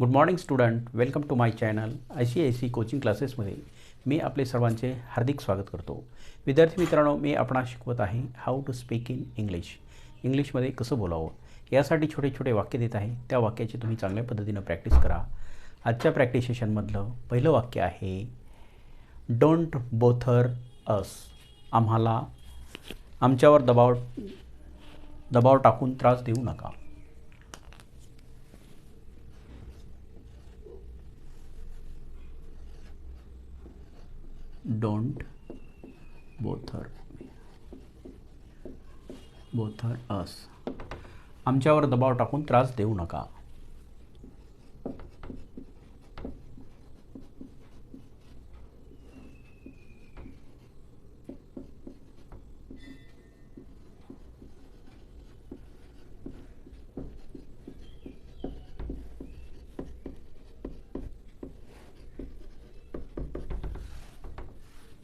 Good morning student welcome to my channel I C I C coaching क्लासेसमध्ये मी आपले सर्वांचे हार्दिक स्वागत करतो. विद्यार्थी मित्रांनो मी आपणा शिकवत आहे how to speak in English इंग्लिशमध्ये कसं बोलावं? यासाठी छोटे छोटे वाक्य देत आहे. त्या वाक्याची तुम्ही चांगल्या पद्धतीनं प्रॅक्टिस करा. आजच्या प्रॅक्टिस सेशनमधलं पहिलं वाक्य आहे डोंट बोथर अस आम्हाला आमच्यावर दबाव दबाव टाकून त्रास देऊ नका. Don't bother. Bother us. आमच्यावर दबाव टाकून त्रास देऊ नका.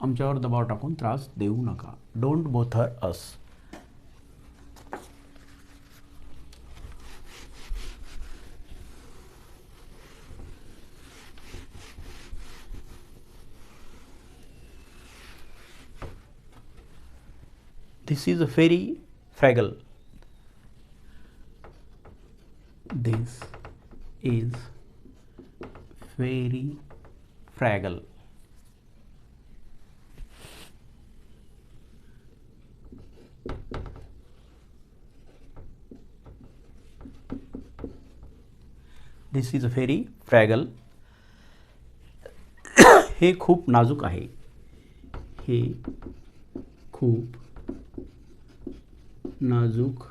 आमच्यावर दबाव टाकून त्रास देऊ नका don't bother us this is a very fragile this is very fragile this is a very fragile हे खूप नाजूक आहे. हे खूप नाजूक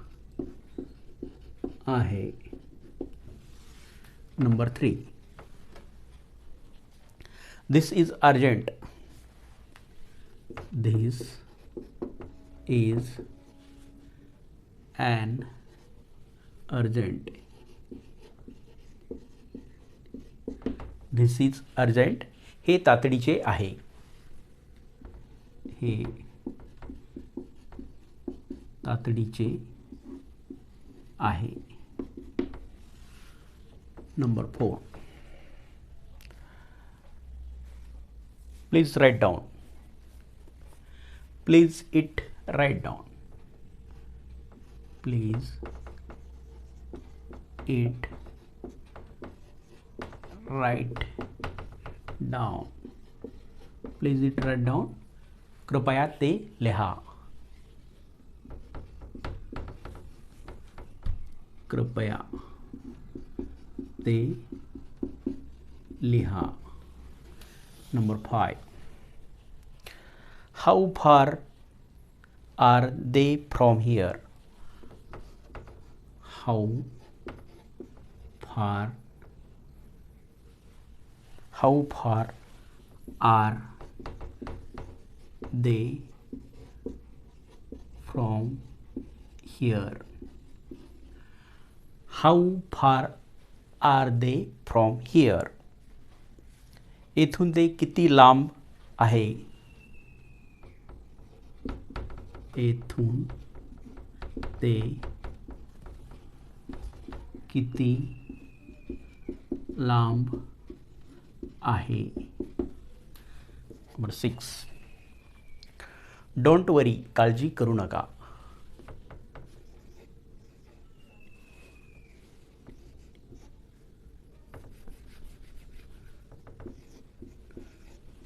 आहे. Number three this is urgent this is an urgent this is urgent हे तातडीचे आहे. हे तातडीचे आहे. Number four please write down please it write down please it write down please it write down कृपया ते लिहा कृपया ते लिहा number five how far are they from here how far how far are they from here how far are they from here येथून ते किती लांब आहे येथून ते किती लांब आहे. नंबर सिक्स डोंट वरी काळजी करू नका.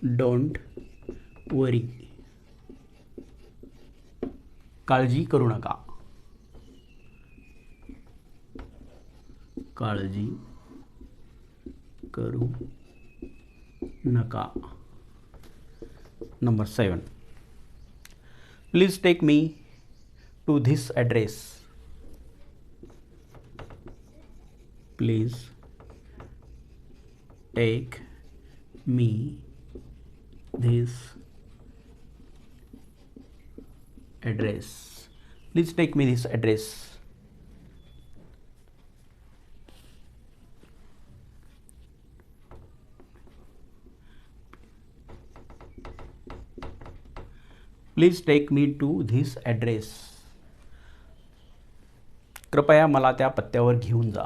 डोंट वरी काळजी करू नका. काळजी करू Naka. Number 7. Please take me to this address. Please take me this address. Please take me this address. Please take me to this address कृपया मला त्या पत्त्यावर घेऊन जा.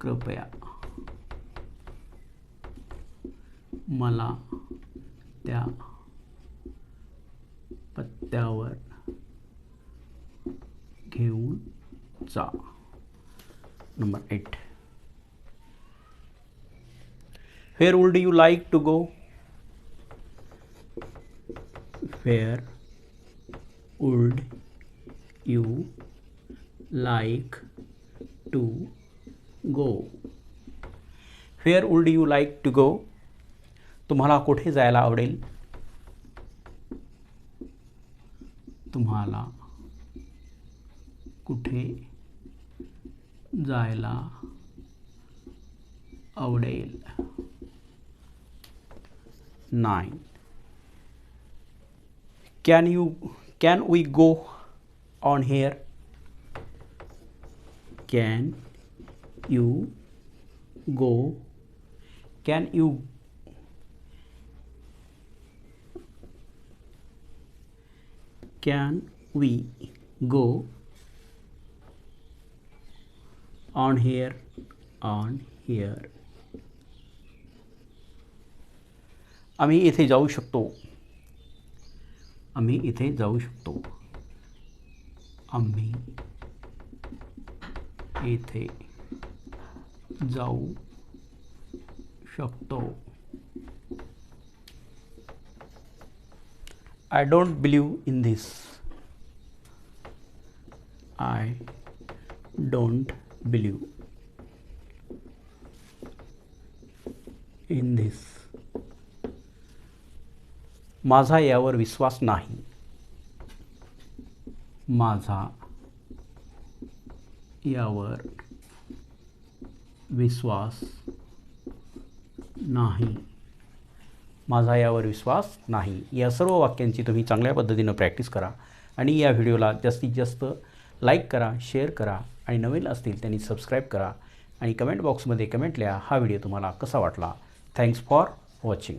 कृपया. मला त्या पत्त्यावर घेऊन जा. Number eight Where would you like to go? Where would you like to go? Where would you like to go? तुम्हाला कुठे जायला आवडेल तुम्हाला कुठे जायला Oudale. 9. Can you can we go on here? Can you go? Can you can we go on here on here आम्ही इथे जाऊ शकतो. आम्ही इथे जाऊ शकतो. आम्ही इथे जाऊ शकतो. I don't believe in this I don't believe in this माझा यावर विश्वास नाही. माझा यावर विश्वास नाही. माझा यावर विश्वास नाही. या सर्व वाक्यांची तुम्ही चांगल्या पद्धतीनं प्रॅक्टिस करा आणि या व्हिडिओला जास्तीत जास्त लाईक करा शेअर करा आणि नवीन असतील त्यांनी सबस्क्राईब करा आणि कमेंट बॉक्समध्ये कमेंट लिहा. हा व्हिडिओ तुम्हाला कसा वाटला? Thanks for watching